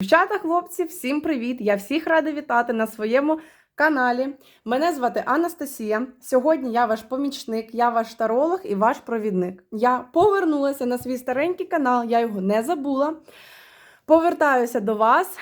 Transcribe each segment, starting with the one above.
Дівчата, хлопці, всім привіт! Я всіх рада вітати на своєму каналі. Мене звати Анастасія. Сьогодні я ваш помічник, я ваш таролог і ваш провідник. Я повернулася на свій старенький канал, я його не забула. Повертаюся до вас.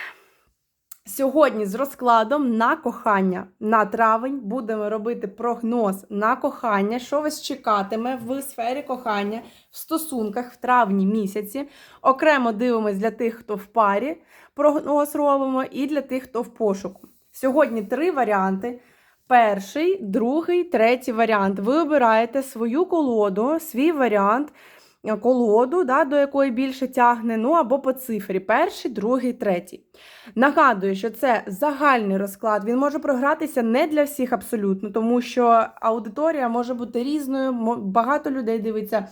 Сьогодні з розкладом на кохання на травень будемо робити прогноз на кохання, що вас чекатиме в сфері кохання в стосунках в травні місяці. Окремо дивимось для тих, хто в парі, прогноз робимо, і для тих, хто в пошуку. Сьогодні три варіанти. Перший, другий, третій варіант. Ви обираєте свою колоду, свій варіант, е, колоду, да, до якої більше тягне, ну або по цифрі. Перший, другий, третій. Нагадую, що це загальний розклад. Він може програтися не для всіх абсолютно, тому що аудиторія може бути різною, багато людей дивиться.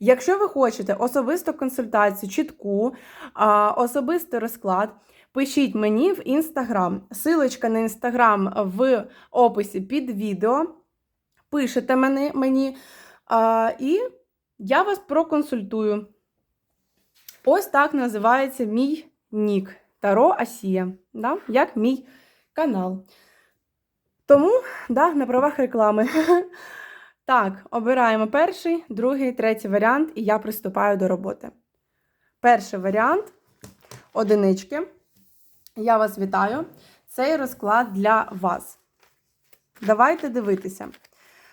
Якщо ви хочете особисту консультацію, чітку, особистий розклад, пишіть мені в інстаграм. Силочка на інстаграм в описі під відео. Пишете мені, мені і я вас проконсультую. Ось так називається мій нік. Таро Асія, да? як мій канал. Тому, да, на правах реклами. Так, обираємо перший, другий, третій варіант, і я приступаю до роботи. Перший варіант одинички. Я вас вітаю. Цей розклад для вас. Давайте дивитися.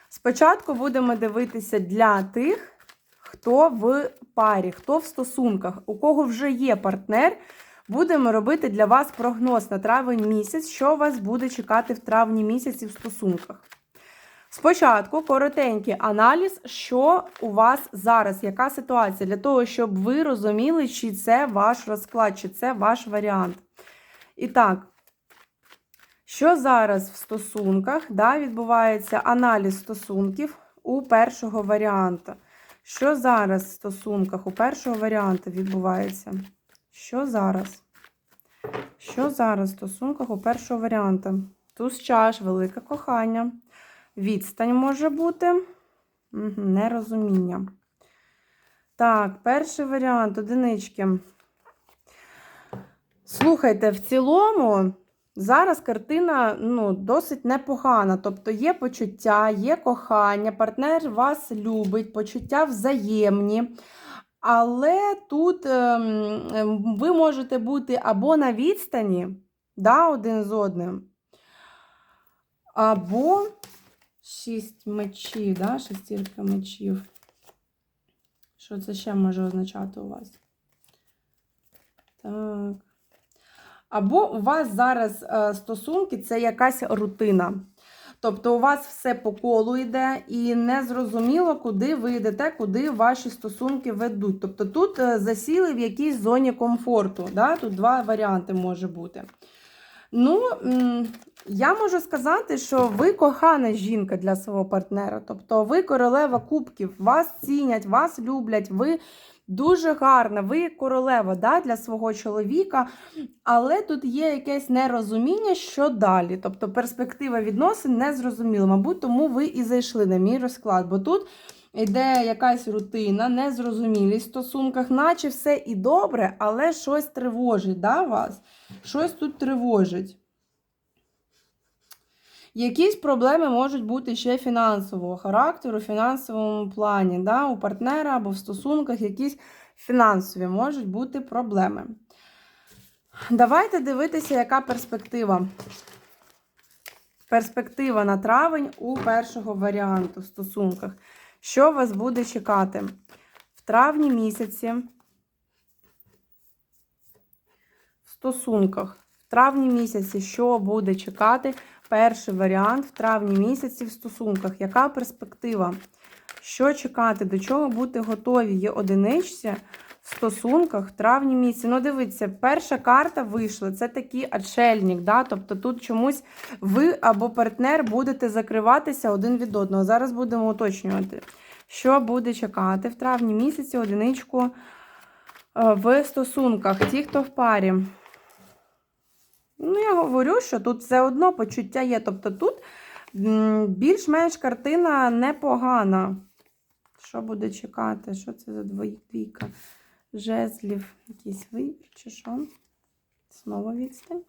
Спочатку будемо дивитися для тих, хто в парі, хто в стосунках, у кого вже є партнер. Будемо робити для вас прогноз на травень місяць, що вас буде чекати в травні місяці в стосунках. Спочатку коротенький аналіз, що у вас зараз, яка ситуація, для того, щоб ви розуміли, чи це ваш розклад, чи це ваш варіант. І так, що зараз в стосунках да, відбувається аналіз стосунків у першого варіанта. Що зараз в стосунках у першого варіанта відбувається? Що зараз? Що зараз в стосунках у першого варіанта? Туз чаш, велике кохання. Відстань може бути. Нерозуміння. Так, перший варіант одинички. Слухайте, в цілому зараз картина ну, досить непогана. Тобто є почуття, є кохання, партнер вас любить, почуття взаємні. Але тут ем, ем, ви можете бути або на відстані да, один з одним, або шість мечів, да, шестірка мечів. Що це ще може означати у вас? Так. Або у вас зараз е, стосунки це якась рутина. Тобто у вас все по колу йде, і не зрозуміло, куди ви йдете, куди ваші стосунки ведуть. Тобто тут е, засіли в якійсь зоні комфорту. Да? Тут два варіанти може бути. Ну, я можу сказати, що ви кохана жінка для свого партнера. Тобто ви королева кубків, вас цінять, вас люблять, ви дуже гарна, ви королева да, для свого чоловіка, але тут є якесь нерозуміння, що далі. Тобто перспектива відносин не зрозуміла. Мабуть, тому ви і зайшли на мій розклад, бо тут. Йде якась рутина, незрозумілість в стосунках, наче все і добре, але щось тривожить да, вас? Щось тут тривожить. Якісь проблеми можуть бути ще фінансового характеру, фінансовому плані. Да? У партнера або в стосунках якісь фінансові можуть бути проблеми. Давайте дивитися, яка перспектива. Перспектива на травень у першого варіанту в стосунках. Що вас буде чекати? В травні місяці в стосунках. В травні місяці, що буде чекати? Перший варіант в травні місяці в стосунках. Яка перспектива? Що чекати? До чого бути готові? Є одиничці стосунках в травні місяці. Ну, дивіться, перша карта вийшла. Це такий отшельник. Да? Тобто тут чомусь ви або партнер будете закриватися один від одного. Зараз будемо уточнювати, що буде чекати в травні місяці одиничку е, в стосунках. Ті, хто в парі. Ну, я говорю, що тут все одно почуття є. Тобто тут більш-менш картина непогана. Що буде чекати? Що це за двійка? Жезлів, якийсь вибір чи що? Знову відстань.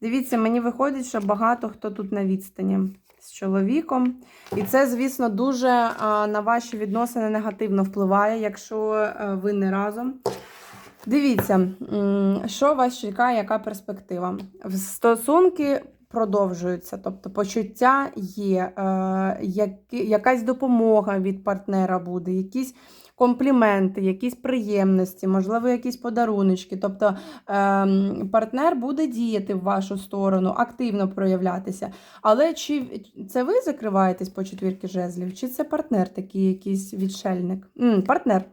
Дивіться, мені виходить, що багато хто тут на відстані з чоловіком. І це, звісно, дуже на ваші відносини негативно впливає, якщо ви не разом. Дивіться, що вас чекає, яка перспектива. В Стосунки продовжуються, тобто почуття є, е, якась допомога від партнера буде, якісь компліменти, якісь приємності, можливо, якісь подаруночки. Тобто ем, партнер буде діяти в вашу сторону, активно проявлятися. Але чи це ви закриваєтесь по четвірки жезлів, чи це партнер такий якийсь відшельник? М, партнер.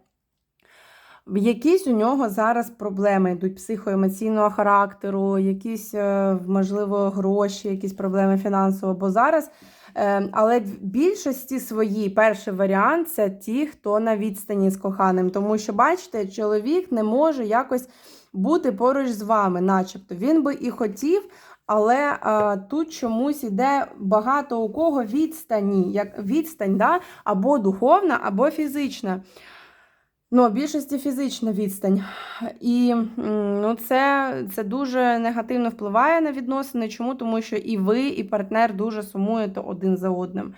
Якісь у нього зараз проблеми йдуть психоемоційного характеру, якісь, е, можливо, гроші, якісь проблеми фінансово. Бо зараз, е, але в більшості своїй перший варіант це ті, хто на відстані з коханим. Тому що, бачите, чоловік не може якось бути поруч з вами, начебто. Він би і хотів. Але а, тут чомусь іде багато у кого відстані, як відстань, да? або духовна, або фізична. Ну, більшості фізична відстань. І ну, це, це дуже негативно впливає на відносини. Чому? Тому що і ви, і партнер дуже сумуєте один за одним.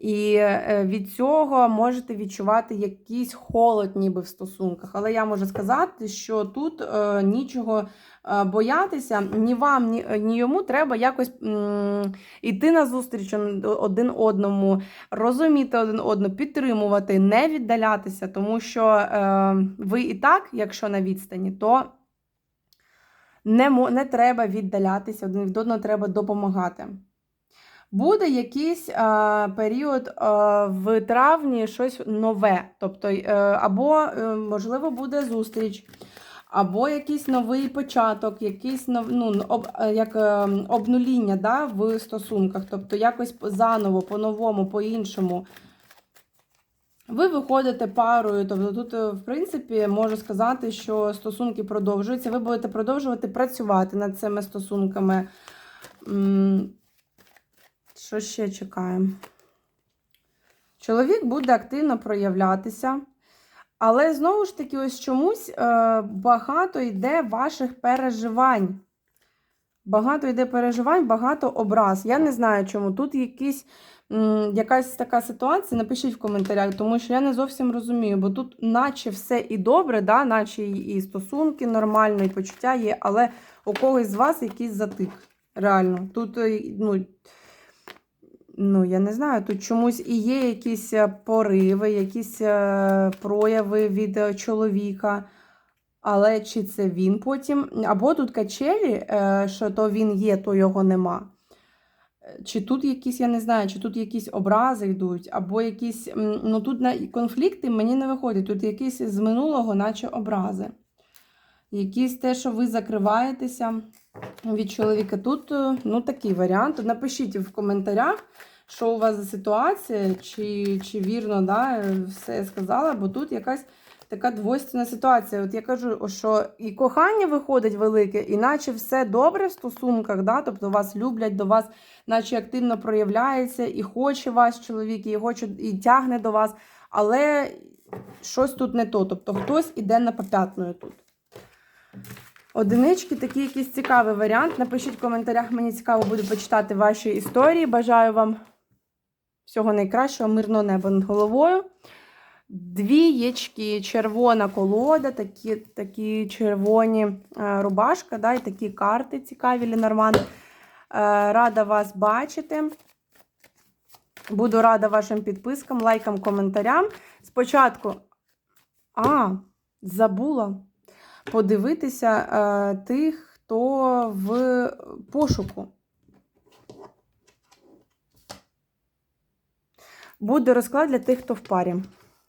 І е, від цього можете відчувати якийсь холод, ніби в стосунках. Але я можу сказати, що тут е, нічого е, боятися, ні вам, ні, ні йому треба якось м, іти на зустріч один одному, розуміти один одного, підтримувати, не віддалятися, тому що е, ви і так, якщо на відстані, то не, не треба віддалятися, один від одного треба допомагати. Буде якийсь а, період а, в травні щось нове. Тобто, е, або, е, можливо, буде зустріч, або якийсь новий початок, якийсь нов, ну, об, е, як е, обнуління да, в стосунках. Тобто, якось заново, по-новому, по-іншому. Ви виходите парою, тобто тут, е, в принципі, можу сказати, що стосунки продовжуються. Ви будете продовжувати працювати над цими стосунками. Що ще чекаємо? Чоловік буде активно проявлятися, але знову ж таки, ось чомусь е, багато йде ваших переживань. Багато йде переживань, багато образ. Я не знаю, чому. Тут якісь, якась така ситуація, напишіть в коментарях, тому що я не зовсім розумію, бо тут, наче все і добре, да? наче і стосунки нормально, і почуття є, але у когось з вас якийсь затик. Реально. Тут, е, ну, ну, я не знаю, тут чомусь і є якісь е, пориви, якісь е, прояви від е, чоловіка. Але чи це він потім? Або тут качелі, що то він є, то його нема. Чи тут якісь, я не знаю, чи тут якісь образи йдуть, або якісь. Ну тут на конфлікти мені не виходять. Тут якісь з минулого, наче образи. Якісь те, що ви закриваєтеся від чоловіка. Тут е, ну, такий варіант. Напишіть в коментарях, що у вас за ситуація, чи, чи вірно да, все я сказала, бо тут якась така двойственна ситуація. От я кажу, що і кохання виходить велике, і наче все добре в стосунках, да? тобто вас люблять, до вас, наче активно проявляється, і хоче вас чоловік, і хоче, і тягне до вас, але щось тут не то. Тобто хтось іде на попятную тут. Одинички такий якийсь цікавий варіант. Напишіть в коментарях, мені цікаво буде почитати ваші історії. Бажаю вам всього найкращого, мирного неба над головою. Двієчки, червона колода, такі такі червоні е, рубашка, да, і такі карти цікаві, Лінорман. Е, рада вас бачити. Буду рада вашим підпискам, лайкам, коментарям. Спочатку, а, забула подивитися е, тих, хто в пошуку. Буде розклад для тих, хто в парі.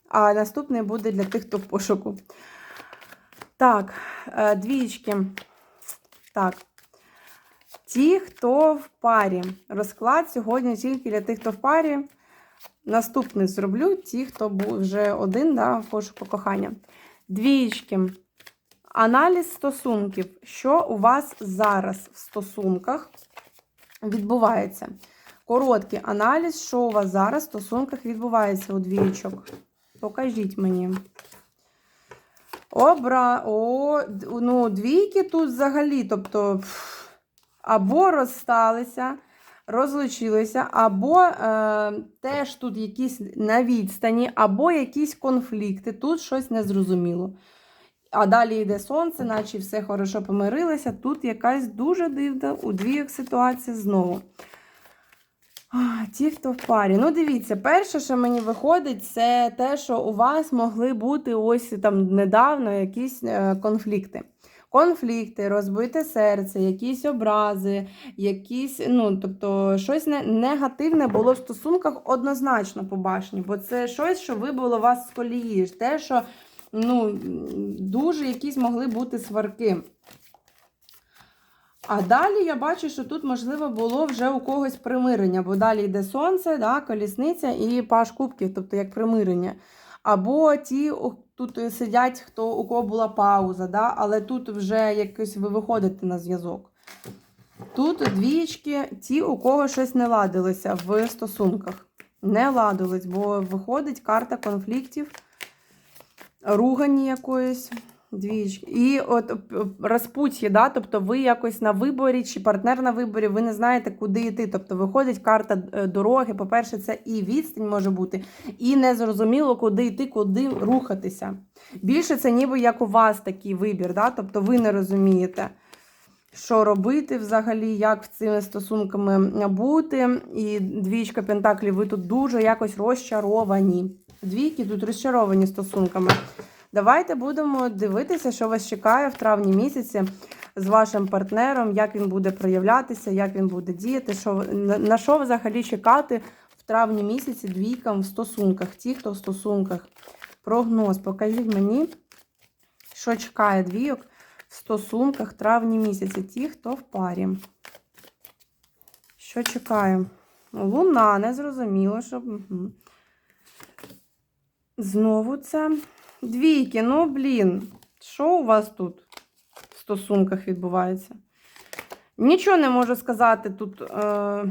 А наступний буде для тих, хто в пошуку. Так, е, двічки. Так. Ті, хто в парі. Розклад сьогодні тільки для тих, хто в парі. Наступний зроблю ті, хто був вже один да, в пошуку кохання. Двічки. Аналіз стосунків. Що у вас зараз в стосунках відбувається? Короткий аналіз, що у вас зараз в стосунках відбувається у двічок. Покажіть мені. Обра... О, ну, двійки тут взагалі, тобто або розсталися, розлучилися, або е, теж тут якісь на відстані, або якісь конфлікти. Тут щось незрозуміло. А далі йде сонце, наче все хорошо помирилися. Тут якась дуже дивна у двійок ситуація знову. А, Ті, хто в парі. Ну, дивіться, перше, що мені виходить, це те, що у вас могли бути ось там недавно якісь е, конфлікти. Конфлікти, розбите серце, якісь образи, якісь, ну, тобто, щось не, негативне було в стосунках однозначно по башні, бо це щось, що вибило вас з колії. Те, що ну, дуже якісь могли бути сварки. А далі я бачу, що тут, можливо, було вже у когось примирення, бо далі йде сонце, да, колісниця і паш кубків, тобто як примирення. Або ті тут сидять, хто у кого була пауза, да, але тут вже якось ви виходите на зв'язок. Тут двічки, ті, у кого щось не ладилося в стосунках. Не ладилось, бо виходить карта конфліктів, ругані якоїсь. Двічки. І от розпуття, да? тобто ви якось на виборі, чи партнер на виборі, ви не знаєте, куди йти. Тобто виходить карта е, дороги. По-перше, це і відстань може бути, і незрозуміло, куди йти, куди рухатися. Більше це ніби як у вас такий вибір, да? тобто ви не розумієте, що робити взагалі, як в цими стосунками бути. І двічка Пентаклів, ви тут дуже якось розчаровані. Двійки тут розчаровані стосунками. Давайте будемо дивитися, що вас чекає в травні місяці з вашим партнером, як він буде проявлятися, як він буде діяти, що, на, що взагалі чекати в травні місяці двійкам в стосунках, ті, хто в стосунках. Прогноз, покажіть мені, що чекає двійок в стосунках травні місяці, ті, хто в парі. Що чекає? Луна, не зрозуміло, щоб. Угу. Знову це. Двійки, ну блін, що у вас тут в стосунках відбувається? Нічого не можу сказати тут. Е...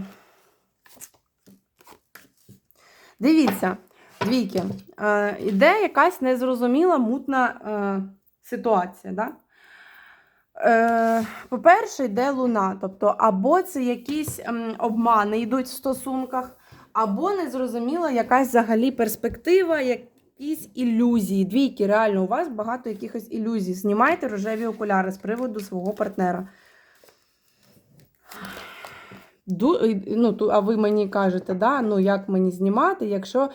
Дивіться, двійки. Е, іде якась незрозуміла мутна е, ситуація. Да? Е, по-перше, йде луна. Тобто, або це якісь ем, обмани йдуть в стосунках, або незрозуміла якась взагалі перспектива, якісь ілюзії. Двійки, реально, у вас багато якихось ілюзій. Знімайте рожеві окуляри з приводу свого партнера. Ду, ну, а ви мені кажете, да, ну як мені знімати, якщо е,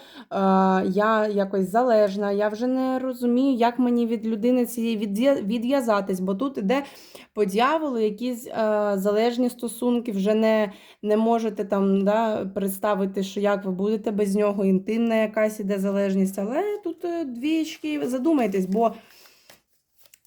я якось залежна, я вже не розумію, як мені від людини цієї відв'язатись, бо тут іде по дьяволу якісь е, залежні стосунки, вже не, не можете там да, представити, що як ви будете без нього, інтимна якась іде залежність, але тут е, двічки, задумайтесь, бо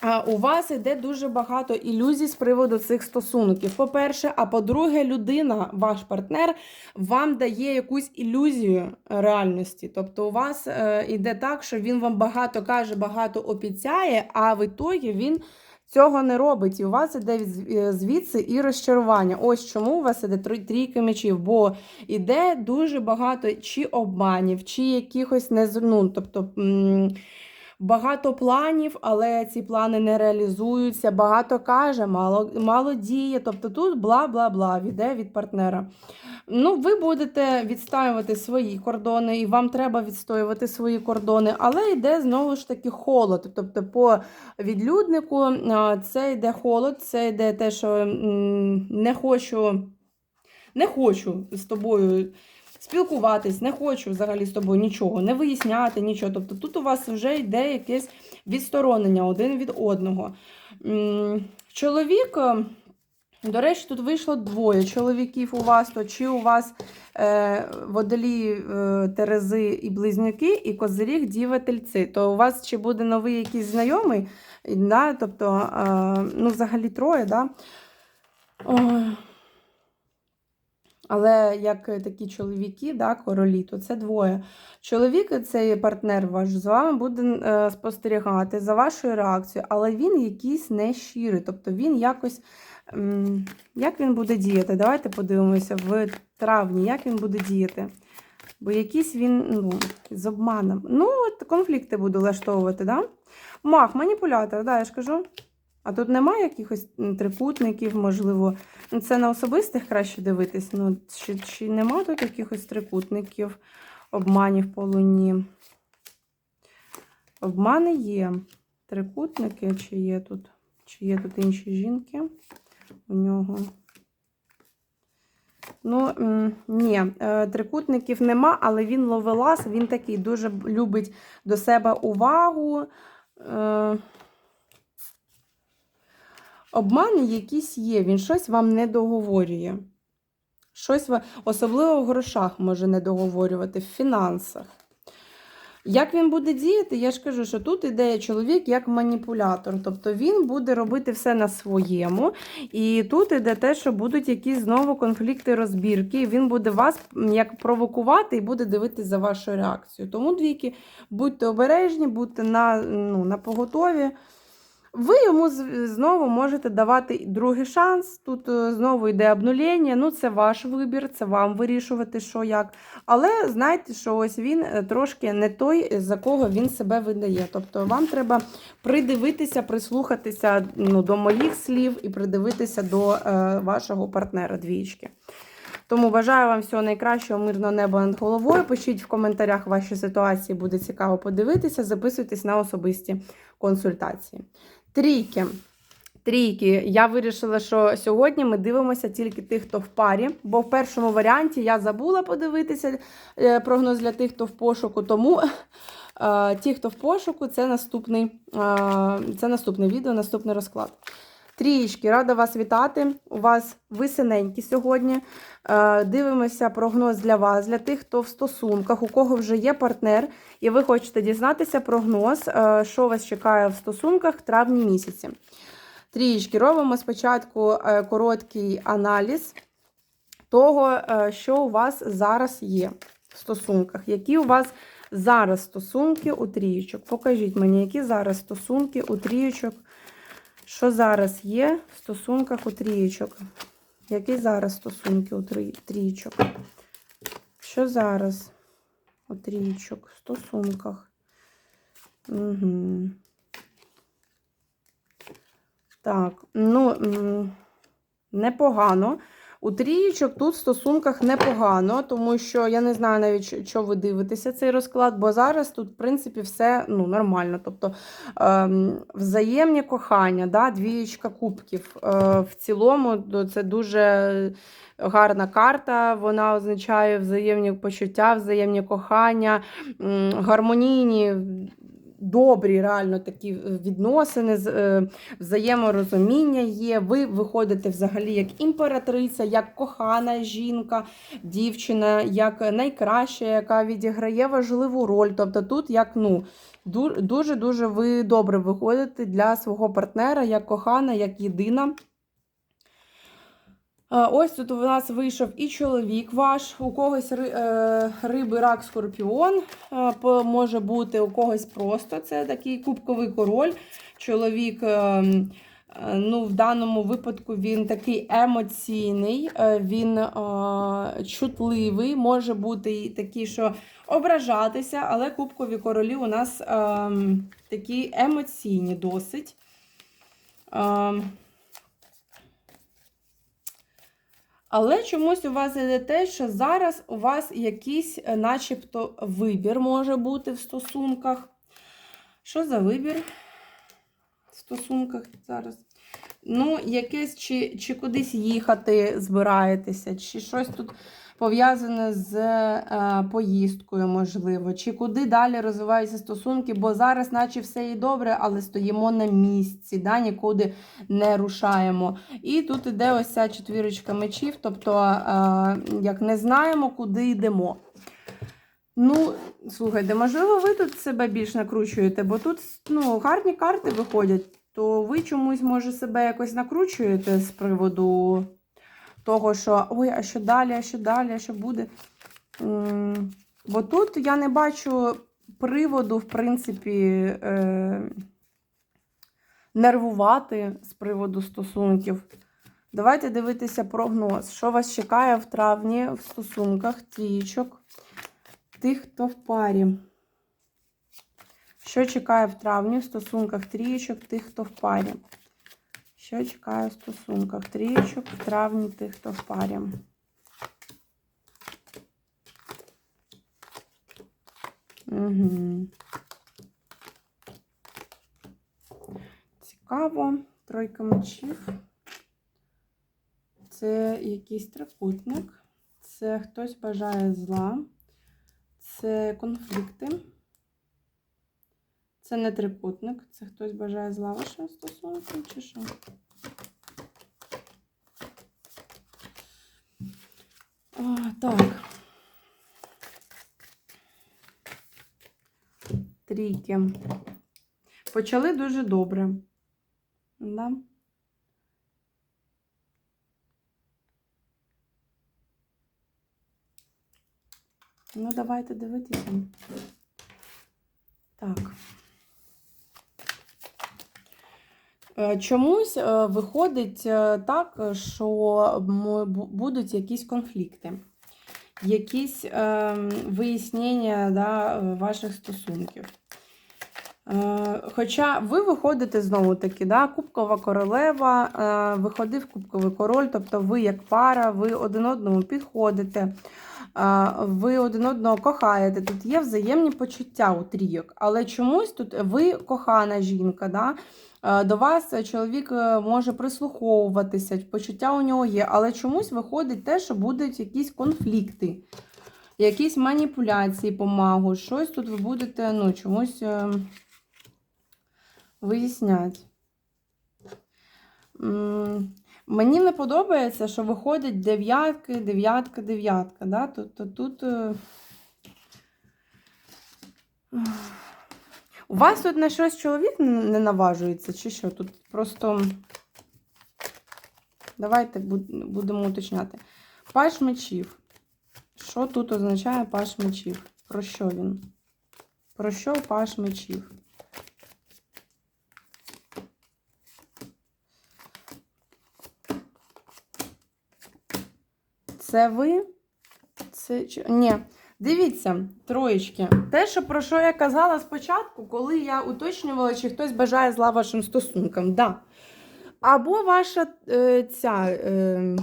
а у вас іде дуже багато ілюзій з приводу цих стосунків. По-перше, а по-друге, людина, ваш партнер, вам дає якусь ілюзію реальності. Тобто, у вас е, іде так, що він вам багато каже, багато обіцяє, а в ітогі він цього не робить. І у вас іде е, звідси і розчарування. Ось чому у вас іде трі- трійка мечів, бо іде дуже багато чи обманів, чи якихось не ну, тобто. Багато планів, але ці плани не реалізуються. Багато каже, мало, мало діє. Тобто тут бла-бла-бла віде від партнера. Ну, ви будете відстоювати свої кордони, і вам треба відстоювати свої кордони, але йде знову ж таки холод. Тобто, по відлюднику це йде холод, це йде те, що не хочу, не хочу з тобою спілкуватись, не хочу взагалі з тобою нічого, не виясняти нічого. Тобто тут у вас вже йде якесь відсторонення один від одного. Чоловік, е, до речі, тут вийшло двоє чоловіків у вас, то чи у вас е, водолі е, Терези і близнюки, і козиріг, діва, тельці, то у вас чи буде новий якийсь знайомий, да? тобто, е, ну, взагалі троє, да? Але як такі чоловіки, да, королі, то це двоє. Чоловік, цей партнер ваш, з вами буде е, спостерігати за вашою реакцією, але він якийсь не щирий. Тобто він якось. Як він буде діяти? Давайте подивимося в травні, як він буде діяти. Бо якийсь він ну, з обманом. Ну, от конфлікти буду влаштовувати, да? Мах, маніпулятор, да, я ж кажу. А тут немає якихось трикутників, можливо. Ну, Це на особистих краще дивитись. Ну, чи, чи нема тут якихось трикутників, обманів по луні? Обмани є. Трикутники, чи є тут, чи є тут інші жінки у нього. Ну, ні, е, трикутників нема, але він ловелас, він такий дуже любить до себе увагу. Обмани якісь є, він щось вам не договорює. Щось, особливо в грошах може не договорювати, в фінансах. Як він буде діяти, я ж кажу, що тут іде чоловік як маніпулятор. Тобто він буде робити все на своєму. І тут іде те, що будуть якісь знову конфлікти, розбірки. Він буде вас як провокувати і буде дивитися за вашу реакцію. Тому, двійки, будьте обережні, будьте на, ну, на поготові. Ви йому знову можете давати другий шанс. Тут е, знову йде обнулення. Ну, це ваш вибір, це вам вирішувати, що як. Але знайте, що ось він е, трошки не той, за кого він себе видає. Тобто вам треба придивитися, прислухатися ну, до моїх слів і придивитися до е, вашого партнера двічки. Тому бажаю вам всього найкращого, мирного неба над головою. Пишіть в коментарях ваші ситуації, буде цікаво подивитися. Записуйтесь на особисті консультації. Трійки. Трійки. Я вирішила, що сьогодні ми дивимося тільки тих, хто в парі, бо в першому варіанті я забула подивитися е, прогноз для тих, хто в пошуку. Тому е, ті, хто в пошуку, це наступний, е, це наступне відео, наступний розклад. Трієчки, рада вас вітати. У вас ви синенькі сьогодні. Е, Дивимося прогноз для вас, для тих, хто в стосунках, у кого вже є партнер, і ви хочете дізнатися прогноз, е, що вас чекає в стосунках в травні місяці. Трієчки, робимо спочатку е, короткий аналіз того, що у вас зараз є в стосунках. Які у вас зараз стосунки у трієчок? Покажіть мені, які зараз стосунки у трієчок. Що зараз є в стосунках у трієчок? Які зараз стосунки у трі- трієчок? Що зараз у трієчок в стосунках? Угу. Так, ну, непогано. У трієчок тут в стосунках непогано, тому що я не знаю навіть, що ви дивитеся цей розклад, бо зараз тут, в принципі, все ну, нормально. Тобто ем, взаємні кохання, да, двієчка кубків. Е, в цілому це дуже гарна карта. Вона означає взаємні почуття, взаємні кохання, гармонійні. Добрі, реально такі відносини, е, взаєморозуміння є. Ви виходите взагалі як імператриця, як кохана жінка, дівчина, як найкраща, яка відіграє важливу роль. Тобто тут як ну, дуже-дуже ви добре виходите для свого партнера, як кохана, як єдина. Ось тут у нас вийшов і чоловік ваш, у когось е, риби, рак, скорпіон. Може бути у когось просто це такий кубковий король. Чоловік, е, е, ну, в даному випадку він такий емоційний, він чутливий, може бути і такий, що ображатися, але кубкові королі у нас такі емоційні досить. Е, Але чомусь у вас іде те, що зараз у вас якийсь, е, начебто, вибір може бути в стосунках. Що за вибір в стосунках зараз? Ну, якесь чи, чи кудись їхати збираєтеся, чи щось тут пов'язане з е, поїздкою, можливо, чи куди далі розвиваються стосунки, бо зараз, наче все і добре, але стоїмо на місці, да, нікуди не рушаємо. І тут іде ось ця четвірочка мечів, тобто, е, як не знаємо, куди йдемо. Ну, слухайте, можливо, ви тут себе більш накручуєте, бо тут ну, гарні карти виходять, то ви чомусь, може, себе якось накручуєте з приводу того, що ой, а що далі, а що далі, а що буде. Бо тут я не бачу приводу, в принципі, е, нервувати з приводу стосунків. Давайте дивитися прогноз. Що вас чекає в травні в стосунках трічок? Тих, хто в парі. Що чекає в травні в стосунках трієчок тих, хто в парі? Що чекає в стосунках трієчок в травні тих, хто в парі? Угу. Цікаво. Тройка мечів. Це якийсь трикутник. Це хтось бажає зла. Це конфлікти. Це не трикутник, це хтось бажає зла вашим стосункам чи що? А, так. Трійки. Почали дуже добре. Да? Ну, давайте дивитися. Так. Е, Чомусь е, виходить е, так, що будуть якісь конфлікти, якісь е, вияснення да, е, ваших стосунків. Е, Хоча ви виходите знову таки, да, Кубкова королева, е, виходив Кубковий король, тобто ви як пара, ви один одному підходите, е, ви один одного кохаєте. Тут є взаємні почуття у трійок, але чомусь тут ви кохана жінка. Да? Е, До вас чоловік е, може прислуховуватися, почуття у нього є, але чомусь виходить те, що будуть якісь конфлікти, якісь маніпуляції по магу, щось тут ви будете ну, чомусь е, виясняти. Мені не подобається, що виходять дев'ятки, дев'ятка, дев'ятка. Да? Тобто тут. е, У вас тут на щось чоловік не наважується, чи що? Тут просто. Давайте будемо уточняти. Паш мечів. Що тут означає паш мечів? Про що він? Про що паш мечів? Це ви? Це Ні. Дивіться, троєчки. Те, що про що я казала спочатку, коли я уточнювала, чи хтось бажає зла вашим стосункам. Да. Або ваша е, ця е,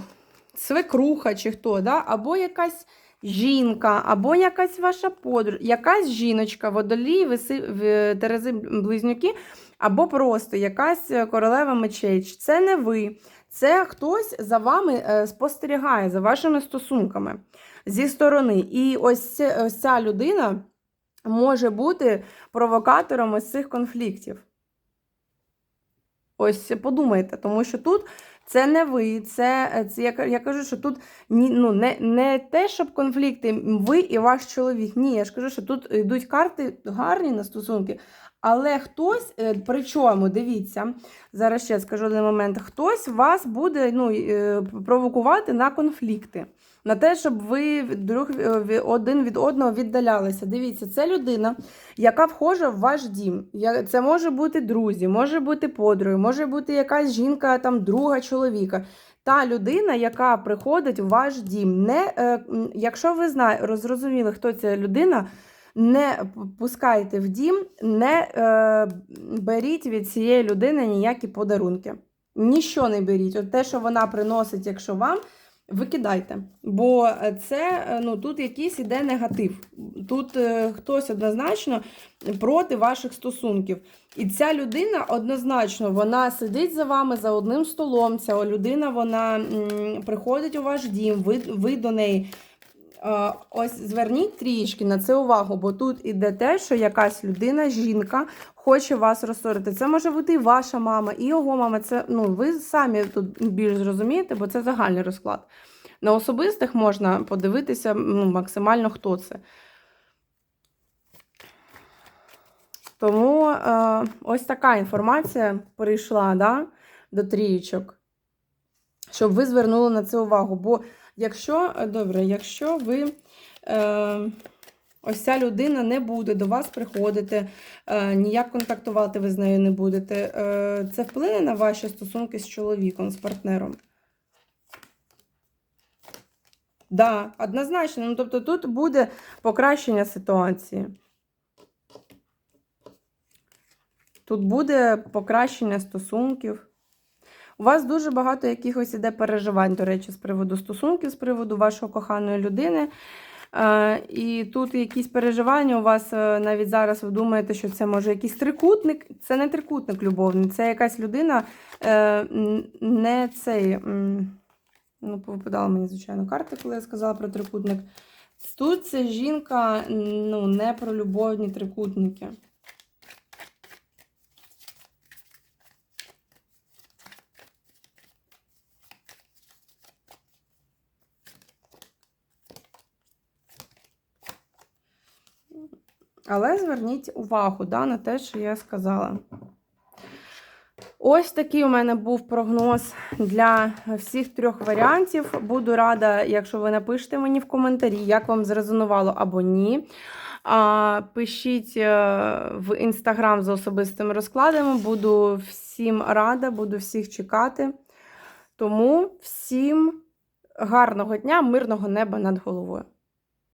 свекруха, чи хто, да? або якась жінка, або якась ваша подруга, якась жіночка, водолій, виси, в, Терези Близнюки, або просто якась королева мечей. Це не ви. Це хтось за вами е, спостерігає, за вашими стосунками зі сторони. І ось ось ця людина може бути провокатором ось цих конфліктів. Ось подумайте, тому що тут це не ви, це, це я, я кажу, що тут ні, ну, не, не те, щоб конфлікти ви і ваш чоловік. Ні, я ж кажу, що тут йдуть карти гарні на стосунки, але хтось, е, причому, дивіться, зараз ще скажу один момент, хтось вас буде ну, е, провокувати на конфлікти. На те, щоб ви друг е, один від одного віддалялися. Дивіться, це людина, яка вхожа в ваш дім. Це може бути друзі, може бути подруги, може бути якась жінка, там друга чоловіка. Та людина, яка приходить в ваш дім. Не, е, якщо ви зна... зрозуміли, хто ця людина, не пускайте в дім, не е, беріть від цієї людини ніякі подарунки. Ніщо не беріть. От те, що вона приносить, якщо вам, викидайте. Бо е, це е, ну, тут якийсь іде негатив. Тут е, хтось однозначно проти ваших стосунків. І ця людина однозначно вона сидить за вами за одним столом. Ця людина вона м, приходить у ваш дім, ви, ви до неї. Е, Ось зверніть трішки на це увагу, бо тут іде те, що якась людина, жінка, хоче вас розсорити. Це може бути і ваша мама, і його мама. Це ну ви самі тут більш зрозумієте, бо це загальний розклад. На особистих можна подивитися ну, максимально, хто це. Тому е, ось така інформація прийшла да, до трієчок, щоб ви звернули на це увагу. Бо якщо, е, добре, якщо ви. Е, Ось ця людина не буде до вас приходити, е, ніяк контактувати ви з нею не будете. Е, це вплине на ваші стосунки з чоловіком, з партнером. Да, однозначно. Ну, тобто тут буде покращення ситуації. Тут буде покращення стосунків. У вас дуже багато якихось іде переживань, до речі, з приводу стосунків, з приводу вашої коханої людини. Е, і тут якісь переживання у вас е, навіть зараз ви думаєте, що це може якийсь трикутник. Це не трикутник любовний, це якась людина е, не цей. Ну, випадала мені, звичайно, карти, коли я сказала про трикутник. Тут це жінка ну, не про любовні трикутники. Але зверніть увагу да, на те, що я сказала. Ось такий у мене був прогноз для всіх трьох варіантів. Буду рада, якщо ви напишете мені в коментарі, як вам зрезонувало або ні. Пишіть е, в інстаграм за особистими розкладами. Буду всім рада, буду всіх чекати. Тому всім гарного дня, мирного неба над головою.